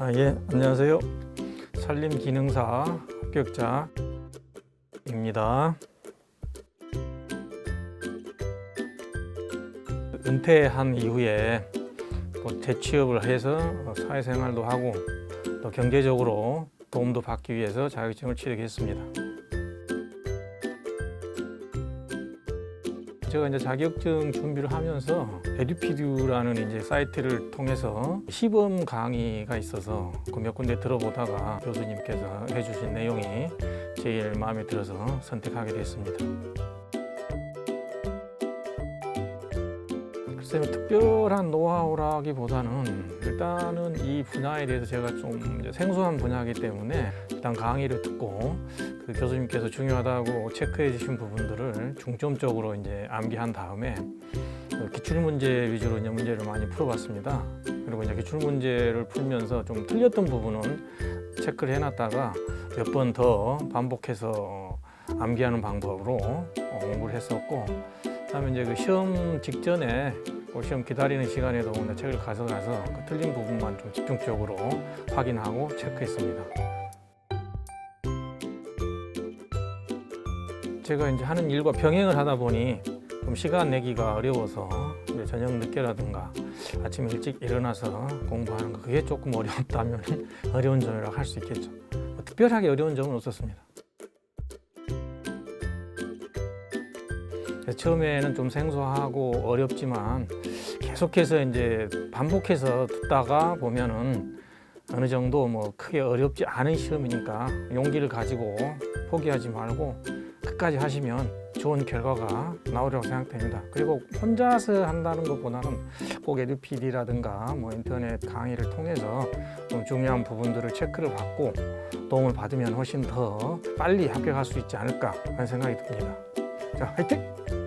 아, 예, 안녕하세요. 산림기능사 합격자입니다. 은퇴한 이후에 또 재취업을 해서 사회생활도 하고 또 경제적으로 도움도 받기 위해서 자격증을 취득했습니다. 제가 이제 자격증 준비를 하면서 에듀피듀라는 이제 사이트를 통해서 시범 강의가 있어서 그 몇 군데 들어보다가 교수님께서 해주신 내용이 제일 마음에 들어서 선택하게 됐습니다. 글쎄요, 특별한 노하우라기보다는 일단은 이 분야에 대해서 제가 좀 생소한 분야이기 때문에 일단 강의를 듣고 그 교수님께서 중요하다고 체크해 주신 부분들을 중점적으로 이제 암기한 다음에 그 기출 문제 위주로 이제 문제를 많이 풀어봤습니다. 그리고 이제 기출 문제를 풀면서 좀 틀렸던 부분은 체크를 해놨다가 몇 번 더 반복해서 암기하는 방법으로 어, 공부를 했었고, 그 다음에 이제 그 시험 직전에 그 시험 기다리는 시간에도 이제 책을 가져가서 그 틀린 부분만 좀 집중적으로 확인하고 체크했습니다. 제가 이제 하는 일과 병행을 하다 보니 좀 시간 내기가 어려워서 저녁 늦게라든가 아침 일찍 일어나서 공부하는 거 그게 조금 어려웠다면 어려운 점이라고 할 수 있겠죠. 뭐 특별하게 어려운 점은 없었습니다. 처음에는 좀 생소하고 어렵지만 계속해서 이제 반복해서 듣다가 보면은 어느 정도 뭐 크게 어렵지 않은 시험이니까 용기를 가지고 포기하지 말고 끝까지 하시면 좋은 결과가 나오리라고 생각됩니다. 그리고 혼자서 한다는 것보다는 꼭 에듀피디라든가 뭐 인터넷 강의를 통해서 좀 중요한 부분들을 체크를 받고 도움을 받으면 훨씬 더 빨리 합격할 수 있지 않을까 하는 생각이 듭니다. 자, 화이팅!